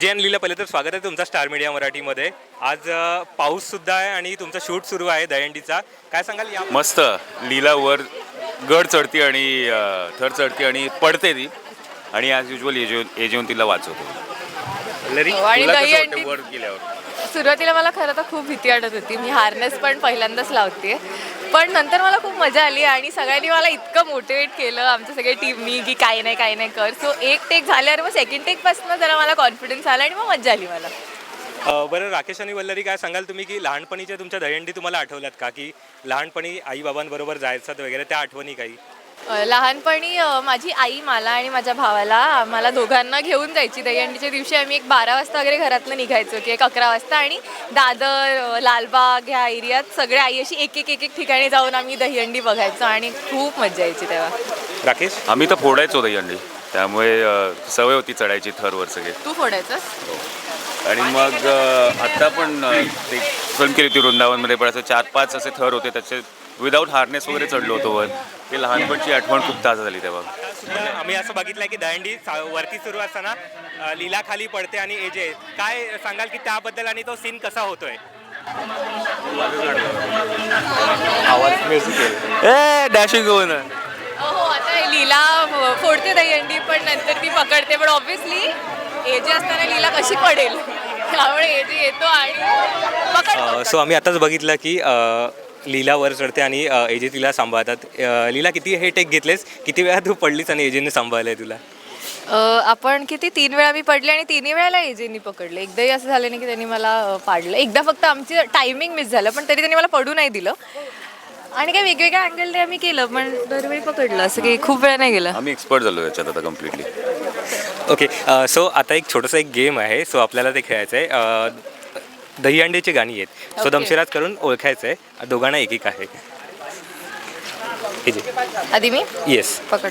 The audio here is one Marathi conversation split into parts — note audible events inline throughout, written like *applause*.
जयन लीला पहिले तर स्वागत आहे तुमचं स्टार मीडिया मराठीमध्ये. आज पाऊस सुद्धा आहे आणि तुमचा शूट सुरू आहे दहीहंडीचा. काय सांगाल या मस्त. लीला वर गड चढती आणि थर चढती आणि पडते ती. आणि ॲज युजल एजेऊन तिला वाचवतो. लरी हो, आणि तुला कसं दहीहंडी वाटतं वर गेल्यावर? सुरुवातीला मला खरं तर खूप भीती वाटत होती. मी हार्नेस पण पहिल्यांदाच लावते पण नंतर मला खूप मजा आली आणि सगळ्यांनी मला इतकं मोटिवेट केलं. आमच्या सगळे टीमनी की काही नाही काही नाही कर. सो एक टेक झाल्यावर मग सेकंड टेकपासून जरा मला कॉन्फिडन्स आला आणि मग मजा आली मला. अ, बरं राकेश आणि वल्लरी काय सांगाल तुम्ही की लहानपणीच्या तुमच्या दहीहंडी तुम्हाला आठवल्यात का? की लहानपणी आई बाबांबरोबर जायचं वगैरे त्या आठवणी काही? लहानपणी माझी आई मला आणि माझ्या भावाला आम्हाला दोघांना घेऊन जायची. दहीहंडीच्या दिवशी आम्ही एक बारा वाजता वगैरे घरातनं निघायचो की एक अकरा वाजता. आणि दादर लालबाग ह्या एरियात सगळे आई अशी एक एक एक एक ठिकाणी जाऊन आम्ही दहीहंडी बघायचो आणि खूप मजा यायची तेव्हा. राकेश? आम्ही तर फोडायचो दहीहंडी. त्यामुळे सवय होती चढायची थरवर सगळे. तू फोडायचंस? आणि मग आता पण ते फिल्म केली होती वृंदावनमध्ये पण असं चार पाच असे थर होते त्याचे विदाऊट हार्नेस वगैरे चढलो होतो वर ते लहानपणची आठवण खूप ताजा झाली तेव्हा. म्हणजे आम्ही असं बघितलंय की दहीहंडी सा- वरती सुरू असताना लीला खाली पडते आणि एजे काय सांगाल की त्याबद्दल आणि तो सीन कसा होतोय? ए डॅशिंग होऊन. हो आता हे लीला फोडते दहीहंडी पण नंतर ती पकडते. पण ऑब्व्हियसली एजे असताना लीला कशी पडेल? त्यामुळे एजे येतो आणि पकड सो आम्ही आताच बघितलं की अ, लीला वर चढते आणि एजे तिला सांभाळतात. लीला किती हे टेक घेतलेस? किती वेळा तू पडलीस आणि एजेने सांभाळलंय तुला? आपण किती? तीन वेळा मी पडले आणि तिन्ही वेळेला एजेनी पकडले. एकदाही असं झालं नाही की त्यांनी मला पाडलं. एकदा फक्त आमची टायमिंग मिस झालं पण तरी त्यांनी मला पडू नाही दिलं. आणि काय वेगवेगळ्या अँगलने आम्ही केलं पण दरवेळी पकडलं. असं काही खूप वेळ नाही गेलं. आम्ही एक्सपर्ट झालो याच्यात आता कम्प्लिटली ओके सो आता एक छोटंसं एक गेम आहे. सो आपल्याला ते खेळायचं आहे दहीहंडीची गाणी आहेत. So Okay. दमशिराज करून ओळखायचं आहे. दोघांना एक एक आहे आधी मी? येस पकड.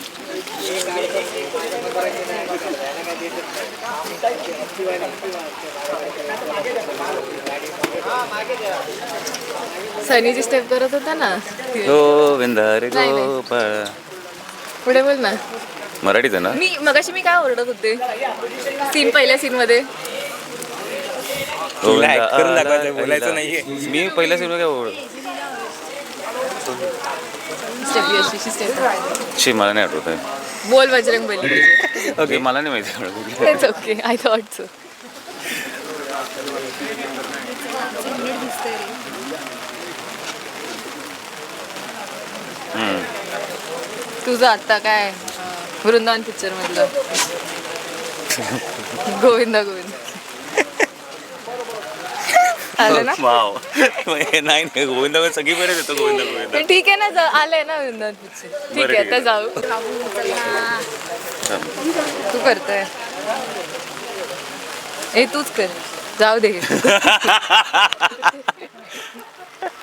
सनीची स्टेप करत होता ना? गोविंद. गोपाळ. पुढे बोल ना. मराठीच आहे ना? मी मगाशी मी काय ओरडत होते? सीन पहिल्या सीन मध्ये. तुला गोविंदा act करून आला दाखवायचं, बोलायचं. नाहीये. मी पहिल्या सीन काय ओळख. स्टेप अशी स्टेप शी मला नाही आठवत आहे. बोल बजरंग बली. ओके मला नाही माहिती एवढं. It's okay I thought so hmm. तुझं आत्ता काय? वृंदावन पिक्चर मधलं. गोविंदा *laughs* गोविंद. आलं ना? वाव. नाही नाही गोविंद सगळी बरेच येतो गोविंद गोविंद. पण ठीक आहे ना जा- आलंय ना वृंदावन पिक्चर ठीक बरं, आहे ठीक आता जाऊ. तू करतोय. ए तूच कर. जाऊ दे.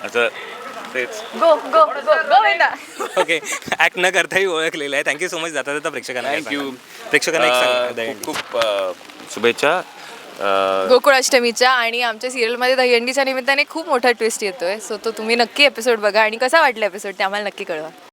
असं तेच. Go go go Govinda. Okay act न करताही ओळखलेलं आहे. थँक्यू सो मच जाता जाता प्रेक्षकांना काय थँक्यू सांगाल? प्रेक्षकांना एक सांगा खूप अं, शुभेच्छा. गोकुळाष्टमीच्या आणि आमच्या सिरियलमध्ये दहीहंडीच्या निमित्ताने खूप मोठा ट्विस्ट येतोय. सो तो तुम्ही नक्की एपिसोड बघा आणि कसा वाटला एपिसोड ते आम्हाला नक्की कळवा.